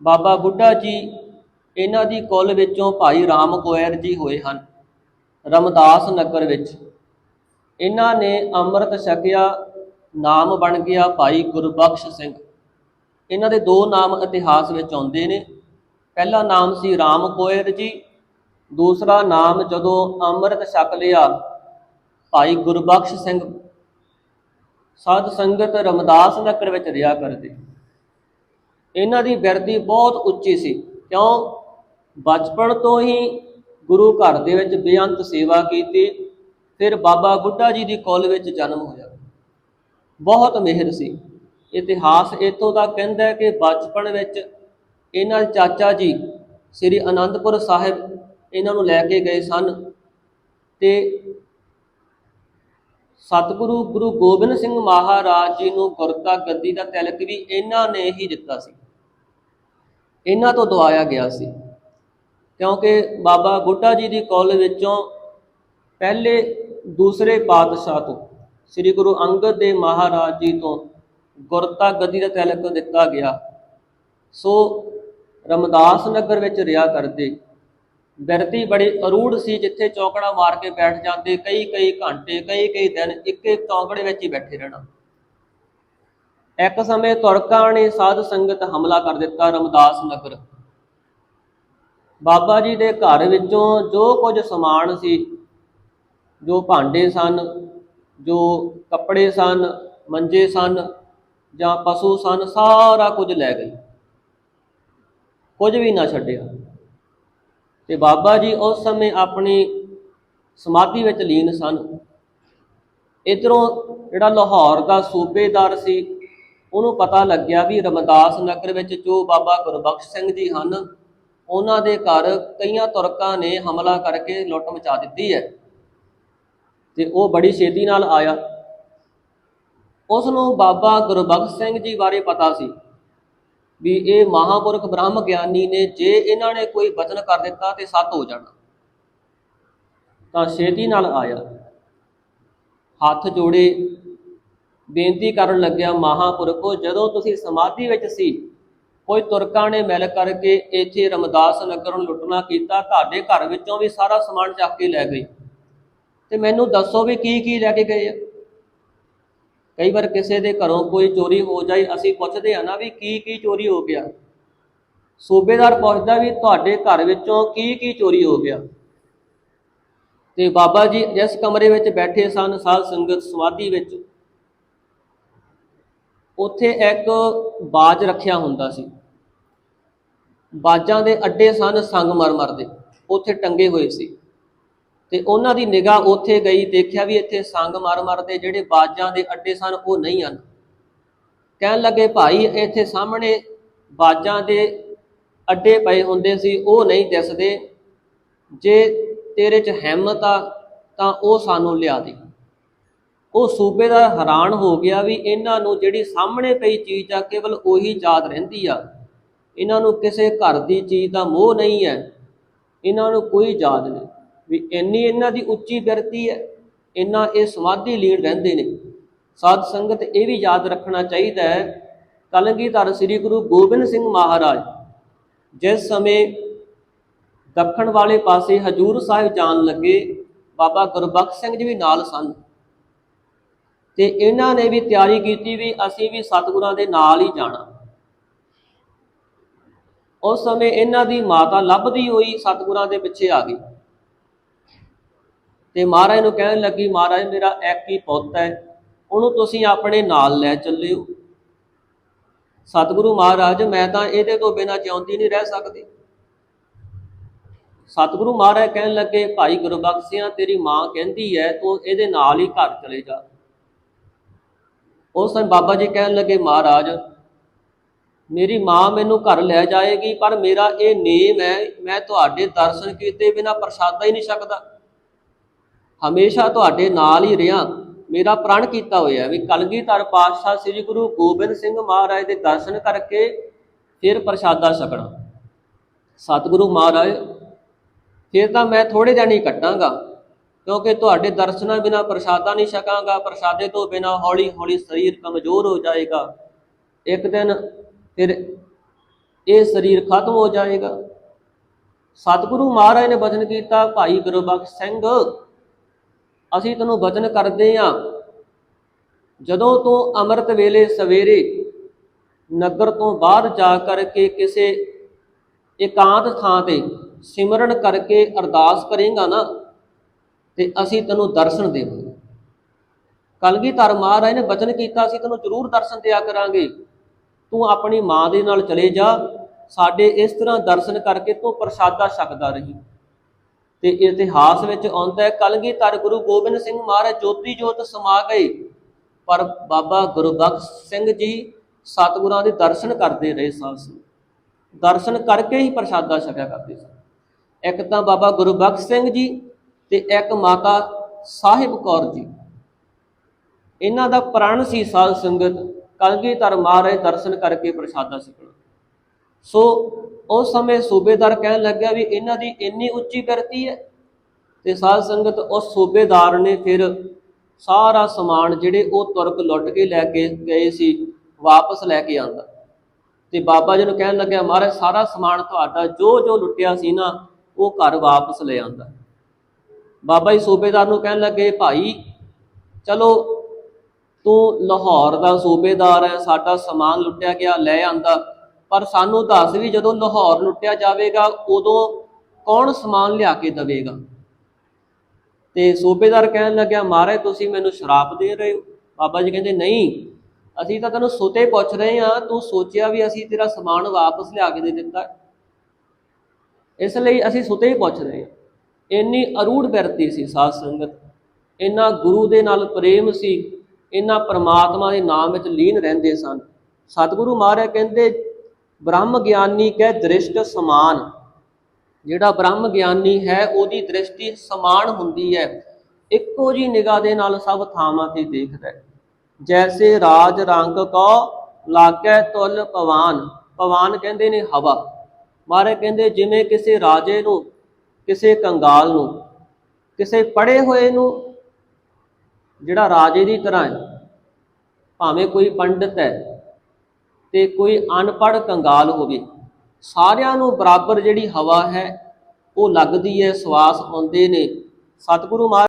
ਬਾਬਾ ਬੁੱਢਾ ਜੀ ਇਹਨਾਂ ਦੀ ਕੁੱਲ ਵਿੱਚੋਂ ਭਾਈ ਰਾਮ ਕੋਇਰ ਜੀ ਹੋਏ ਹਨ, ਰਮਦਾਸ ਨਗਰ ਵਿੱਚ। ਇਹਨਾਂ ਨੇ ਅੰਮ੍ਰਿਤ ਛਕਿਆ, ਨਾਮ ਬਣ ਗਿਆ ਭਾਈ ਗੁਰਬਖਸ਼ ਸਿੰਘ। ਇਹਨਾਂ ਦੇ ਦੋ ਨਾਮ ਇਤਿਹਾਸ ਵਿੱਚ ਆਉਂਦੇ ਨੇ। ਪਹਿਲਾ ਨਾਮ ਸੀ ਰਾਮ ਕੋਇਰ ਜੀ, ਦੂਸਰਾ ਨਾਮ ਜਦੋਂ ਅੰਮ੍ਰਿਤ ਛਕ ਲਿਆ ਭਾਈ ਗੁਰਬਖਸ਼ ਸਿੰਘ। ਸਾਧ ਸੰਗਤ ਰਮਦਾਸ ਨਗਰ ਵਿੱਚ ਰਿਹਾ ਕਰਦੇ। ਇਹਨਾਂ ਦੀ ਬਿਰਤੀ ਬਹੁਤ ਉੱਚੀ ਸੀ। ਕਿਉਂ? ਬਚਪਨ ਤੋਂ ਹੀ ਗੁਰੂ ਘਰ ਦੇ ਵਿੱਚ ਬੇਅੰਤ ਸੇਵਾ ਕੀਤੀ, ਫਿਰ ਬਾਬਾ ਬੁੱਢਾ ਜੀ ਦੀ ਕੋਲ ਵਿੱਚ ਜਨਮ ਹੋਇਆ। ਬਹੁਤ ਮਿਹਰ ਸੀ। ਇਤਿਹਾਸ ਇਤੋਂ ਦਾ ਕਹਿੰਦਾ ਹੈ ਕਿ ਬਚਪਨ ਵਿੱਚ ਇਹਨਾਂ ਦੇ ਚਾਚਾ ਜੀ ਸ੍ਰੀ ਅਨੰਦਪੁਰ ਸਾਹਿਬ ਇਹਨਾਂ ਨੂੰ ਲੈ ਕੇ ਗਏ ਸਨ ਤੇ ਸਤਿਗੁਰੂ ਗੁਰੂ ਗੋਬਿੰਦ ਸਿੰਘ ਮਹਾਰਾਜ ਜੀ ਨੂੰ ਗੁਰਤਾ ਗੱਦੀ ਦਾ ਤਿਲਕ ਵੀ ਇਹਨਾਂ ਨੇ ਹੀ ਦਿੱਤਾ ਸੀ। ਇਹਨਾਂ ਤੋਂ ਦਵਾਇਆ ਗਿਆ ਸੀ। ਕਿਉਂਕਿ ਬਾਬਾ ਬੁੱਢਾ ਜੀ ਦੀ ਕੌਲ ਵਿੱਚੋਂ ਪਹਿਲੇ ਦੂਸਰੇ ਪਾਤਸ਼ਾਹ ਤੋਂ ਸ੍ਰੀ ਗੁਰੂ ਅੰਗਦ ਦੇਵ ਮਹਾਰਾਜ ਜੀ ਤੋਂ ਗੁਰਤਾ ਗੱਦੀ ਦਾ ਤਿਲਕ ਦਿੱਤਾ ਗਿਆ। ਸੋ ਰਮਦਾਸ ਨਗਰ ਵਿੱਚ ਰਿਹਾ ਕਰਦੇ। ਬਿਰਤੀ ਬੜੀ ਅਰੂੜ ਸੀ, ਜਿੱਥੇ ਚੌਕੜਾ ਮਾਰ ਕੇ ਬੈਠ ਜਾਂਦੇ ਕਈ ਕਈ ਘੰਟੇ ਕਈ ਕਈ ਦਿਨ ਇੱਕ ਇੱਕ ਚੌਕੜੇ ਵਿੱਚ ਹੀ ਬੈਠੇ ਰਹਿਣਾ। ਇੱਕ ਸਮੇਂ ਤੁਰਕਾਂ ਨੇ ਸਾਧ ਸੰਗਤ ਹਮਲਾ ਕਰ ਦਿੱਤਾ ਰਮਦਾਸ ਨਗਰ। ਬਾਬਾ ਜੀ ਦੇ ਘਰ ਵਿੱਚੋਂ ਜੋ ਕੁਝ ਸਮਾਨ ਸੀ, ਜੋ ਭਾਂਡੇ ਸਨ, ਜੋ ਕੱਪੜੇ ਸਨ, ਮੰਜੇ ਸਨ ਜਾਂ ਪਸ਼ੂ ਸਨ, ਸਾਰਾ ਕੁਝ ਲੈ ਗਈ ਕੁਝ ਵੀ ਨਾ ਛੱਡਿਆ। ਤੇ ਬਾਬਾ ਜੀ ਉਸ ਸਮੇਂ ਆਪਣੀ ਸਮਾਧੀ ਵਿੱਚ ਲੀਨ ਸਨ। ਇਧਰੋਂ ਜਿਹੜਾ ਲਾਹੌਰ ਦਾ ਸੂਬੇਦਾਰ ਸੀ ਉਹਨੂੰ ਪਤਾ ਲੱਗਿਆ ਵੀ ਰਮਦਾਸ ਨਗਰ ਵਿੱਚ ਜੋ ਬਾਬਾ ਗੁਰਬਖਸ਼ ਸਿੰਘ ਜੀ ਹਨ, ਉਹਨਾਂ ਦੇ ਘਰ ਕਈਆਂ ਤੁਰਕਾਂ ਨੇ ਹਮਲਾ ਕਰਕੇ ਲੁੱਟ ਮਚਾ ਦਿੱਤੀ ਹੈ। ਤੇ ਉਹ ਬੜੀ ਛੇਤੀ ਨਾਲ ਆਇਆ। ਉਸ ਨੂੰ ਬਾਬਾ ਗੁਰਬਖਸ਼ ਸਿੰਘ ਜੀ ਬਾਰੇ ਪਤਾ ਸੀ ਵੀ ਇਹ ਮਹਾਪੁਰਖ ਬ੍ਰਹਮ ਗਿਆਨੀ ਨੇ ਜੇ ਇਹਨਾਂ ਨੇ ਕੋਈ ਵਚਨ ਕਰ ਦਿੱਤਾ ਤੇ ਸੱਤ ਹੋ ਜਾਣਾ। ਤਾਂ ਛੇਤੀ ਨਾਲ ਆਇਆ। ਹੱਥ ਜੋੜੇ ਬੇਨਤੀ ਕਰਨ ਲੱਗਿਆ ਮਹਾਪੁਰਖੋ, ਜਦੋਂ ਤੁਸੀਂ ਸਮਾਧੀ ਵਿੱਚ ਸੀ, ਕੋਈ ਤੁਰਕਾਂ ਨੇ ਮਿਲ ਕਰਕੇ ਇੱਥੇ ਰਮਦਾਸ ਨਗਰ ਨੂੰ ਲੁੱਟਣਾ ਕੀਤਾ, ਤੁਹਾਡੇ ਘਰ ਵਿੱਚੋਂ ਵੀ ਸਾਰਾ ਸਮਾਨ ਚੱਕ ਕੇ ਲੈ ਗਏ। ਤੇ ਮੈਨੂੰ ਦੱਸੋ ਵੀ ਕੀ ਕੀ ਲੈ ਕੇ ਗਏ ਆ? ਕਈ ਵਾਰ ਕਿਸੇ ਦੇ ਘਰੋਂ ਕੋਈ ਚੋਰੀ ਹੋ ਜਾਈ ਅਸੀਂ ਪੁੱਛਦੇ ਆ ਨਾ ਵੀ ਕੀ ਕੀ ਚੋਰੀ ਹੋ ਗਿਆ। ਸੂਬੇਦਾਰ ਪੁੱਛਦਾ ਵੀ ਤੁਹਾਡੇ ਘਰ ਵਿੱਚੋਂ ਕੀ ਕੀ ਚੋਰੀ ਹੋ ਗਿਆ? ਤੇ ਬਾਬਾ ਜੀ ਜਿਸ ਕਮਰੇ ਵਿੱਚ ਬੈਠੇ ਸਨ, ਸਾਧ ਸੰਗਤ ਸਮਾਧੀ ਵਿੱਚ। ਉੱਥੇ ਇੱਕ ਬਾਜ ਰੱਖਿਆ ਹੁੰਦਾ ਸੀ। ਬਾਜਾਂ ਦੇ ਅੱਡੇ ਸਨ ਸੰਗਮਰਮਰ ਦੇ। ਉੱਥੇ ਟੰਗੇ ਹੋਏ ਸੀ। ਤੇ ਉਹਨਾਂ ਦੀ ਨਿਗਾਹ ਉੱਥੇ ਗਈ, ਦੇਖਿਆ ਵੀ ਇੱਥੇ ਸੰਗਮਰਮਰ ਦੇ ਜਿਹੜੇ ਬਾਜਾਂ ਦੇ ਅੱਡੇ ਸਨ, ਉਹ ਨਹੀਂ ਹਨ। ਕਹਿਣ ਲੱਗੇ, ਭਾਈ, ਇੱਥੇ ਸਾਹਮਣੇ ਬਾਜਾਂ ਦੇ ਅੱਡੇ ਪਏ ਹੁੰਦੇ ਸੀ, ਉਹ ਨਹੀਂ ਦਿਸਦੇ। ਜੇ ਤੇਰੇ 'ਚ ਹਿੰਮਤ ਆ, ਤਾਂ ਉਹ ਸਾਨੂੰ ਲਿਆ ਦੇ। ਉਹ ਸੂਬੇਦਾਰ ਹੈਰਾਨ ਹੋ ਗਿਆ ਵੀ ਇਹਨਾਂ ਨੂੰ ਜਿਹੜੀ ਸਾਹਮਣੇ ਪਈ ਚੀਜ਼ ਆ, ਕੇਵਲ ਉਹੀ ਯਾਦ ਰਹਿੰਦੀ ਆ। ਇਹਨਾਂ ਨੂੰ ਕਿਸੇ ਘਰ ਦੀ ਚੀਜ਼ ਦਾ ਮੋਹ ਨਹੀਂ ਹੈ। ਇਹਨਾਂ ਨੂੰ ਕੋਈ ਯਾਦ ਨਹੀਂ ਵੀ ਇੰਨੀ ਇਹਨਾਂ ਦੀ ਉੱਚੀ ਬਿਰਤੀ ਹੈ। ਇੰਨਾ ਇਹ ਸਮਾਧੀ ਲੀਨ ਰਹਿੰਦੇ ਨੇ। ਸਾਧ ਸੰਗਤ ਇਹ ਵੀ ਯਾਦ ਰੱਖਣਾ ਚਾਹੀਦਾ ਹੈ। ਕਲਗੀਧਰ ਸ੍ਰੀ ਗੁਰੂ ਗੋਬਿੰਦ ਸਿੰਘ ਮਹਾਰਾਜ, ਜਿਸ ਸਮੇਂ ਦੱਖਣ ਵਾਲੇ ਪਾਸੇ ਹਜੂਰ ਸਾਹਿਬ ਜਾਣ ਲੱਗੇ, ਬਾਬਾ ਗੁਰਬਖਸ਼ ਸਿੰਘ ਜੀ ਵੀ ਨਾਲ ਸਨ। ਤੇ ਇਹਨਾਂ ਨੇ ਵੀ ਤਿਆਰੀ ਕੀਤੀ ਵੀ ਅਸੀਂ ਵੀ ਸਤਿਗੁਰਾਂ ਦੇ ਨਾਲ ਹੀ ਜਾਣਾ। ਉਸ ਸਮੇਂ ਇਹਨਾਂ ਦੀ ਮਾਤਾ ਲੱਭਦੀ ਹੋਈ ਸਤਿਗੁਰਾਂ ਦੇ ਪਿੱਛੇ ਆ ਗਈ। ਤੇ ਮਹਾਰਾਜ ਨੂੰ ਕਹਿਣ ਲੱਗੀ, ਮਹਾਰਾਜ, ਮੇਰਾ ਇੱਕ ਹੀ ਪੁੱਤ ਹੈ, ਉਹਨੂੰ ਤੁਸੀਂ ਆਪਣੇ ਨਾਲ ਲੈ ਚੱਲਿਓ। ਸਤਿਗੁਰੂ ਮਹਾਰਾਜ, ਮੈਂ ਤਾਂ ਇਹਦੇ ਤੋਂ ਬਿਨਾਂ ਜਿਉਂਦੀ ਨਹੀਂ ਰਹਿ ਸਕਦੀ। ਸਤਿਗੁਰੂ ਮਹਾਰਾਜ ਕਹਿਣ ਲੱਗੇ, ਭਾਈ ਗੁਰਬਖਸ਼ਿਆ ਤੇਰੀ ਮਾਂ ਕਹਿੰਦੀ ਹੈ, ਤੂੰ ਇਹਦੇ ਨਾਲ ਹੀ ਘਰ ਚਲੇ ਜਾ। ਉਸ ਸਮੇਂ ਬਾਬਾ ਜੀ ਕਹਿਣ ਲੱਗੇ, ਮਹਾਰਾਜ, ਮੇਰੀ ਮਾਂ ਮੈਨੂੰ ਘਰ ਲੈ ਜਾਏਗੀ, ਪਰ ਮੇਰਾ ਇਹ ਨੇਮ ਹੈ, ਮੈਂ ਤੁਹਾਡੇ ਦਰਸ਼ਨ ਕੀਤੇ ਬਿਨਾ ਪ੍ਰਸ਼ਾਦਾ ਹੀ ਨਹੀਂ ਸਕਦਾ ਹਮੇਸ਼ਾ ਤੁਹਾਡੇ ਨਾਲ ਹੀ ਰਿਹਾ। ਮੇਰਾ ਪ੍ਰਣ ਕੀਤਾ ਹੋਇਆ ਵੀ ਕਲਗੀਧਰ ਪਾਤਸ਼ਾਹ ਸ੍ਰੀ ਗੁਰੂ ਗੋਬਿੰਦ ਸਿੰਘ ਮਹਾਰਾਜ ਦੇ ਦਰਸ਼ਨ ਕਰਕੇ ਫਿਰ ਪ੍ਰਸ਼ਾਦਾ ਛਕਣਾ। ਸਤਿਗੁਰੂ ਮਹਾਰਾਜ, ਫਿਰ ਤਾਂ ਮੈਂ ਥੋੜੇ ਦਿਨ ਹੀ ਕੱਟਾਂਗਾ ਕਿਉਂਕਿ ਤੁਹਾਡੇ ਦਰਸ਼ਨਾਂ ਬਿਨਾ ਪ੍ਰਸ਼ਾਦਾ ਨਹੀਂ ਛਕਾਂਗਾ, ਪ੍ਰਸ਼ਾਦੇ ਤੋਂ ਬਿਨਾ ਹੌਲੀ ਹੌਲੀ ਸਰੀਰ ਕਮਜ਼ੋਰ ਹੋ ਜਾਏਗਾ। ਇੱਕ ਦਿਨ ਫਿਰ ਇਹ ਸਰੀਰ ਖਤਮ ਹੋ ਜਾਏਗਾ। ਸਤਿਗੁਰੂ ਮਹਾਰਾਜ ਨੇ ਬਚਨ ਕੀਤਾ, ਭਾਈ ਗੁਰਬਖਸ਼ ਸਿੰਘ, ਅਸੀਂ ਤੈਨੂੰ ਬਚਨ ਕਰਦੇ ਆ ਜਦੋਂ ਤੂੰ ਅੰਮ੍ਰਿਤ ਵੇਲੇ ਸਵੇਰੇ ਨਗਰ ਤੋਂ ਬਾਹਰ ਜਾ ਕਰਕੇ ਕਿਸੇ ਇਕਾਂਤ ਥਾਂ ਤੇ ਸਿਮਰਨ ਕਰਕੇ ਅਰਦਾਸ ਕਰੇਗਾ ਨਾ ਤੇ ਅਸੀਂ ਤੈਨੂੰ ਦਰਸ਼ਨ ਦੇਵਾਂਗੇ। ਕਲਗੀਧਰ ਮਹਾਰਾਜ ਨੇ ਬਚਨ ਕੀਤਾ ਸੀ ਤੈਨੂੰ ਜ਼ਰੂਰ ਦਰਸ਼ਨ ਦਿਆ ਕਰਾਂਗੇ। ਤੂੰ ਆਪਣੀ ਮਾਂ ਦੇ ਨਾਲ ਚਲੇ ਜਾ, ਸਾਡੇ ਇਸ ਤਰ੍ਹਾਂ ਦਰਸ਼ਨ ਕਰਕੇ ਤੂੰ ਪ੍ਰਸ਼ਾਦਾ ਛਕਦਾ ਰਹੀ। ਤੇ ਇਤਿਹਾਸ ਵਿੱਚ ਆਉਂਦਾ ਹੈ, ਕਲਗੀਧਰ ਗੁਰੂ ਗੋਬਿੰਦ ਸਿੰਘ ਮਹਾਰਾਜ ਜੋਤੀ ਜੋਤ ਸਮਾ ਗਏ, ਪਰ ਬਾਬਾ ਗੁਰਬਖਸ਼ ਸਿੰਘ ਜੀ ਸਤਿਗੁਰਾਂ ਦੇ ਦਰਸ਼ਨ ਕਰਦੇ ਰਹੇ ਸਾਧ ਸੰਗਤ ਦਰਸ਼ਨ ਕਰਕੇ ਹੀ ਪ੍ਰਸ਼ਾਦਾ ਛਕਿਆ ਕਰਦੇ ਸਨ। ਇੱਕ ਤਾਂ ਬਾਬਾ ਗੁਰਬਖਸ਼ ਸਿੰਘ ਜੀ ਤੇ ਇੱਕ ਮਾਤਾ ਸਾਹਿਬ ਕੌਰ ਜੀ। ਇਹਨਾਂ ਦਾ ਪ੍ਰਣ ਸੀ ਸਾਧ ਸੰਗਤ ਕਲਗੀਧਰ ਮਹਾਰਾਜ ਦਰਸ਼ਨ ਕਰਕੇ ਪ੍ਰਸ਼ਾਦਾ ਛਕਣਾ ਸੋ ਉਸ ਸਮੇਂ ਸੂਬੇਦਾਰ ਕਹਿਣ ਲੱਗਿਆ ਵੀ ਇਹਨਾਂ ਦੀ ਇੰਨੀ ਉੱਚੀ ਕਰਤੀ ਹੈ ਤੇ ਸਾਧ ਸੰਗਤ ਉਸ ਸੂਬੇਦਾਰ ਨੇ ਫਿਰ ਸਾਰਾ ਸਮਾਨ ਜਿਹੜੇ ਉਹ ਤੁਰਕ ਲੁੱਟ ਕੇ ਲੈ ਕੇ ਗਏ ਸੀ, ਵਾਪਸ ਲੈ ਕੇ ਆਂਦਾ। ਤੇ ਬਾਬਾ ਜੀ ਨੂੰ ਕਹਿਣ ਲੱਗਿਆ, ਮਹਾਰਾਜ, ਸਾਰਾ ਸਮਾਨ ਤੁਹਾਡਾ ਜੋ ਜੋ ਲੁੱਟਿਆ ਸੀ ਨਾ, ਉਹ ਘਰ ਵਾਪਸ ਲੈ ਆਂਦਾ। ਬਾਬਾ ਜੀ ਸੂਬੇਦਾਰ ਨੂੰ ਕਹਿਣ ਲੱਗੇ, ਭਾਈ, ਚਲੋ, ਤੂੰ ਲਾਹੌਰ ਦਾ ਸੂਬੇਦਾਰ ਹੈ, ਸਾਡਾ ਸਮਾਨ ਲੁੱਟਿਆ ਗਿਆ, ਲੈ ਆਂਦਾ। ਪਰ ਸਾਨੂੰ ਦੱਸ ਵੀ ਜਦੋਂ ਲਾਹੌਰ ਲੁੱਟਿਆ ਜਾਵੇਗਾ, ਉਦੋਂ ਕੌਣ ਸਮਾਨ ਲਿਆ ਕੇ ਦੇਵੇਗਾ? ਤੇ ਸੂਬੇਦਾਰ ਕਹਿਣ ਲੱਗਿਆ ਮਹਾਰਾਜ ਤੁਸੀਂ ਮੈਨੂੰ ਸ਼ਰਾਪ ਦੇ ਰਹੇ ਹੋ? ਬਾਬਾ ਜੀ ਕਹਿੰਦੇ, ਨਹੀਂ, ਅਸੀਂ ਤਾਂ ਤੈਨੂੰ ਸੋਤੇ ਪੁੱਛ ਰਹੇ ਹਾਂ, ਤੂੰ ਸੋਚਿਆ ਵੀ ਅਸੀਂ ਤੇਰਾ ਸਮਾਨ ਵਾਪਸ ਲਿਆ ਕੇ ਦੇ ਦਿੱਤਾ। ਇਸ ਲਈ ਅਸੀਂ ਸੁਤੇ ਹੀ ਪੁੱਛ ਰਹੇ ਹਾਂ। ਇੰਨੀ ਅਰੂੜ ਬਿਰਤੀ ਸੀ ਸਾਧ ਸੰਗਤ। ਇੰਨਾ ਗੁਰੂ ਦੇ ਨਾਲ ਪ੍ਰੇਮ ਸੀ, ਇੰਨਾ ਪ੍ਰਮਾਤਮਾ ਦੇ ਨਾਮ ਵਿੱਚ ਲੀਨ ਰਹਿੰਦੇ ਸਨ। ਸਤਿਗੁਰੂ ਮਹਾਰਾਜ ਕਹਿੰਦੇ, ਬ੍ਰਹਮ ਗਿਆਨੀ ਕਹਿ ਦ੍ਰਿਸ਼ਟ ਸਮਾਨ। ਜਿਹੜਾ ਬ੍ਰਹਮ ਗਿਆਨੀ ਹੈ, ਉਹਦੀ ਦ੍ਰਿਸ਼ਟੀ ਸਮਾਨ ਹੁੰਦੀ ਹੈ। ਇੱਕੋ ਜੀ ਨਿਗਾਹ ਦੇ ਨਾਲ ਸਭ ਥਾਵਾਂ ਤੇ ਦੇਖਦਾ ਹੈ। ਜੈਸੇ ਰਾਜ ਰੰਗ ਕੋ ਲਾਗੈ ਤੁਲ ਪਵਾਨ ਪਵਾਨ ਕਹਿੰਦੇ ਨੇ ਹਵਾ। ਮਾਰੇ ਕਹਿੰਦੇ, ਜਿਵੇਂ ਕਿਸੇ ਰਾਜੇ ਨੂੰ ਕਿਸੇ ਕੰਗਾਲ ਨੂੰ, ਕਿਸੇ ਪੜੇ ਹੋਏ ਨੂੰ, ਜਿਹੜਾ ਰਾਜੇ ਦੀ ਤਰ੍ਹਾਂ ਹੈ, ਭਾਵੇਂ ਕੋਈ ਪੰਡਿਤ ਹੈ ਤੇ ਕੋਈ ਅਨਪੜ੍ਹ ਕੰਗਾਲ ਹੋਵੇ, ਸਾਰਿਆਂ ਨੂੰ ਬਰਾਬਰ ਜਿਹੜੀ ਹਵਾ ਹੈ, ਉਹ ਲੱਗਦੀ ਹੈ, ਸਵਾਸ ਆਉਂਦੇ ਨੇ। ਸਤਿਗੁਰੂ ਮਹਾਰਾਜ